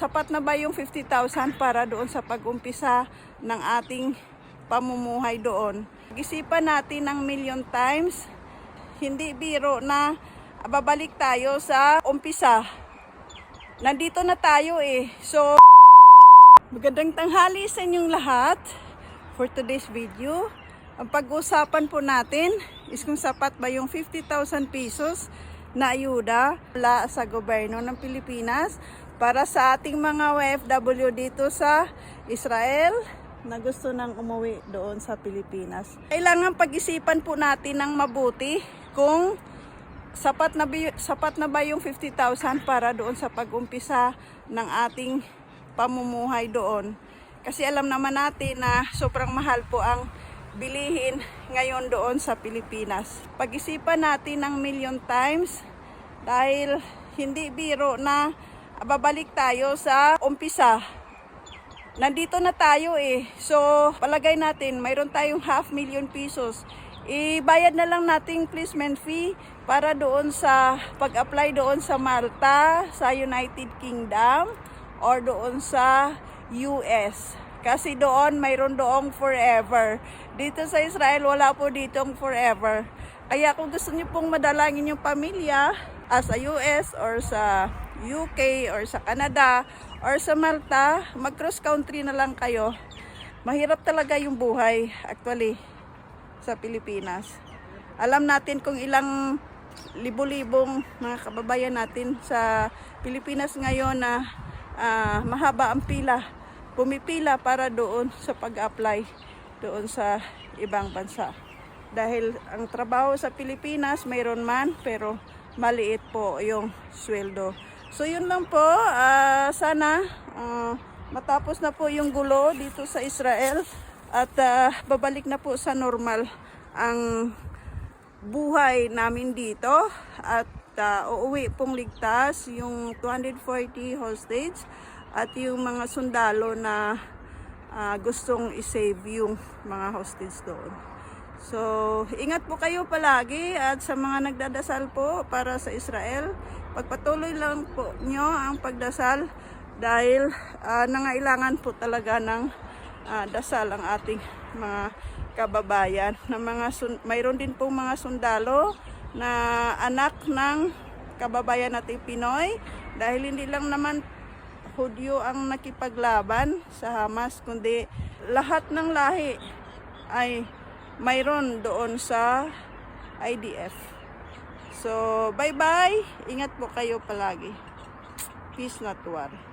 sapat na ba yung 50,000 para doon sa pag-umpisa ng ating pamumuhay doon? Isipan natin ng million times, hindi biro na babalik tayo sa umpisa. Nandito na tayo eh. So, magandang tanghali sa inyong lahat for today's video. Ang pag-usapan po natin is kung sapat ba yung 50,000 pesos na ayuda mula sa gobyerno ng Pilipinas para sa ating mga OFW dito sa Israel na gusto nang umuwi doon sa Pilipinas. Kailangan pag-isipan po natin ng mabuti kung sapat na, sapat na ba yung 50,000 para doon sa pag-umpisa ng ating pamumuhay doon. Kasi alam naman natin na sobrang mahal po ang bilihin ngayon doon sa Pilipinas. Pag-isipan natin ng million times dahil hindi biro na babalik tayo sa umpisa. Nandito na tayo eh. So, palagay natin, mayroon tayong half million pesos. Ibayad na lang nating placement fee para doon sa pag-apply doon sa Malta, sa United Kingdom, or doon sa US. Kasi doon, mayroon doong forever. Dito sa Israel, wala po ditong forever. Kaya kung gusto niyo pong madalangin yung pamilya as sa US or sa UK or sa Canada or sa Malta, mag-cross country na lang kayo. Mahirap talaga yung buhay actually sa Pilipinas. Alam natin kung ilang libo-libong mga kababayan natin sa Pilipinas ngayon na ah, mahaba ang pila, pumipila para doon sa pag-apply doon sa ibang bansa. Dahil ang trabaho sa Pilipinas mayroon man pero maliit po yung sweldo. So yun lang po, Ah, sana ah, matapos na po yung gulo dito sa Israel at ah, babalik na po sa normal ang buhay namin dito at uh, uuwi pong ligtas yung 240 hostage at yung mga sundalo na ah, gustong isave yung mga hostage doon. So, ingat po kayo palagi at sa mga nagdadasal po para sa Israel, pagpatuloy lang po nyo ang pagdasal dahil ah, nangailangan po talaga ng ah, dasal ang ating mga kababayan na mga mayroon din po mga sundalo na anak ng kababayan nating Pinoy dahil hindi lang naman Hudyo ang nakipaglaban sa Hamas kundi lahat ng lahi ay mayroon doon sa IDF. So, bye-bye. Ingat po kayo palagi. Peace not war.